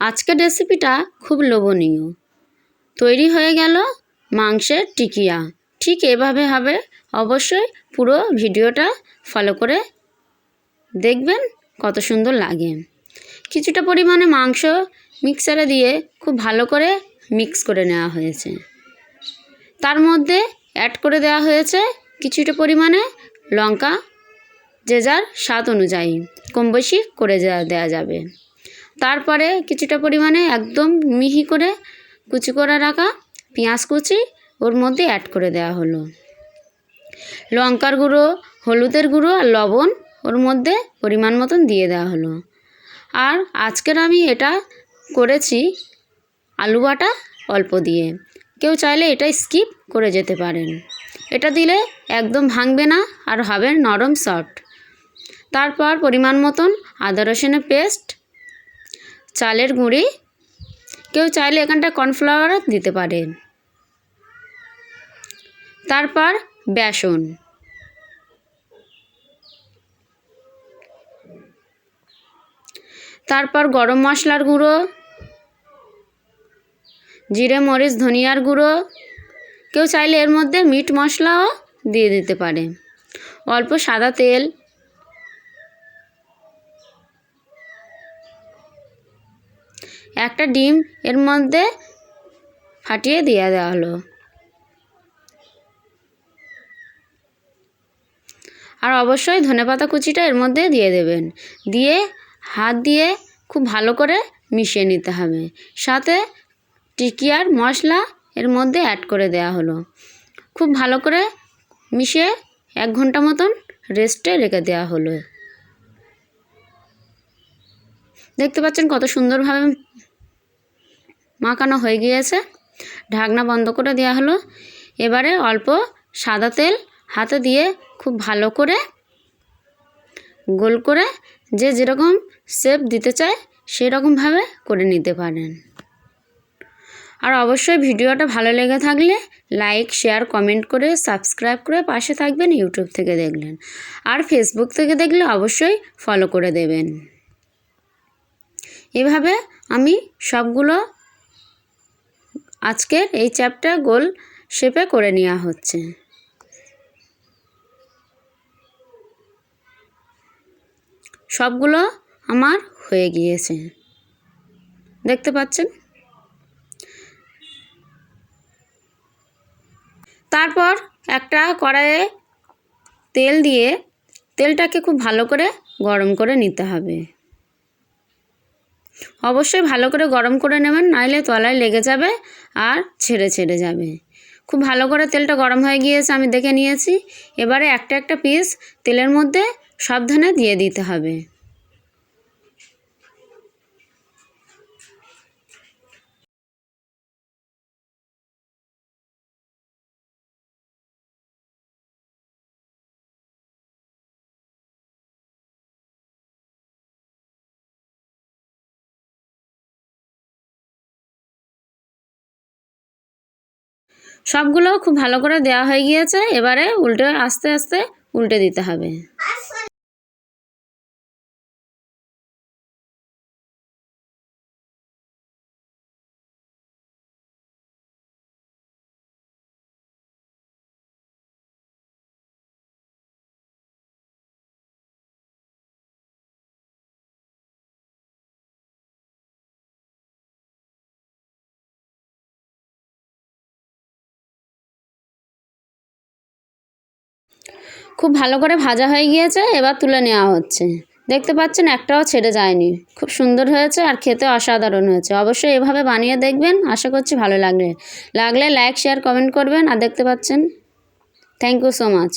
আজকের রেসিপিটা খুব লোভনীয়। তৈরি হয়ে গেল মাংসের টিকিয়া। ঠিক এভাবে হবে। অবশ্যই পুরো ভিডিওটা ফলো করে দেখবেন কত সুন্দর লাগে। কিছুটা পরিমাণে মাংস মিক্সারে দিয়ে খুব ভালো করে মিক্স করে নেওয়া হয়েছে। তার মধ্যে অ্যাড করে দেওয়া হয়েছে কিছুটা পরিমাণে লঙ্কা। যে যার স্বাদ অনুযায়ী। কম বেশি করে দেওয়া যাবে। তারপরে কিছুটা পরিমাণে একদম মিহি করে কুচি করে রাখা পেঁয়াজ কুচি, ওর মধ্যে অ্যাড করে দেওয়া হলো। লঙ্কার গুঁড়ো, হলুদের গুঁড়ো আর লবণ ওর মধ্যে পরিমাণ মতন দিয়ে দেওয়া হলো। আর আজকের আমি এটা করেছি আলু বাটা অল্প দিয়ে। কেউ চাইলে এটা স্কিপ করে যেতে পারেন। এটা দিলে একদম ভাঙবে না আর হবে নরম সফট তারপর পরিমাণ মতন আদা রসুনের পেস্ট চালের গুঁড়ি। কেউ চাইলে এখানটা কর্নফ্লাওয়ার দিতে পারে তারপর বেসন। তারপর গরম মশলার গুঁড়ো। জিরে, মরিচ, ধনিয়ার গুঁড়ো। কেউ চাইলে এর মধ্যে মিট মশলাও দিয়ে দিতে পারে অল্প সাদা তেল। একটা ডিম এর মধ্যে ফাটিয়ে দিয়ে দেওয়া হলো। আর অবশ্যই ধনেপাতা কুচিটা এর মধ্যে দিয়ে দেবেন। দিয়ে হাত দিয়ে খুব ভালো করে মিশিয়ে নিতে হবে। সাথে টিকিয়ার মশলা এর মধ্যে অ্যাড করে দেওয়া হলো। খুব ভালো করে মিশিয়ে এক ঘণ্টা মতন রেস্টে রেখে দেওয়া হলো। দেখতে পাচ্ছেন কত সুন্দরভাবে মাখানো হয়ে গিয়েছে। ঢাকনা বন্ধ করে দেওয়া হলো। এবারে অল্প সাদা তেল হাতে দিয়ে খুব ভালো করে গোল করে যে যেরকম শেপ দিতে চায় সেরকমভাবে করে নিতে পারেন। আর অবশ্যই ভিডিওটা ভালো লেগে থাকলে লাইক শেয়ার কমেন্ট করে সাবস্ক্রাইব করে পাশে থাকবেন ইউটিউব থেকে দেখলেন। আর ফেসবুক থেকে দেখলে অবশ্যই ফলো করে দেবেন। এভাবে আমি সবগুলো আজকের এই চ্যাপটা গোল শেপে করে নেওয়া হচ্ছে। সবগুলো আমার হয়ে গিয়েছে। দেখতে পাচ্ছেন? তারপর একটা কড়াইয়ে তেল দিয়ে তেলটাকে খুব ভালো করে গরম করে নিতে হবে। অবশ্যই ভালো করে গরম করে নেবেন, নাইলে তলায় লেগে যাবে আর ছেড়ে ছেড়ে যাবে। খুব ভালো করে তেলটা গরম হয়ে গিয়েছে, আমি দেখে নিয়েছি। এবারে একটা একটা পিস তেলের মধ্যে সাবধানে দিয়ে দিতে হবে। সবগুলো খুব ভালো করে দেওয়া হয়ে গিয়েছে। এবারে উল্টে আস্তে আস্তে উল্টে দিতে হবে। খুব ভালো করে ভাজা হয়ে গিয়েছে, এবার তুলে নেওয়া হচ্ছে। দেখতে পাচ্ছেন, একটাও ছেড়ে যায়নি। খুব সুন্দর হয়েছে আর খেতে অসাধারণ হয়েছে। অবশ্যই এভাবে বানিয়ে দেখবেন, আশা করছি ভালো লাগলে লাগলে লাইক, শেয়ার, কমেন্ট করবেন। আর দেখতে পাচ্ছেন, থ্যাংক ইউ সো মাচ।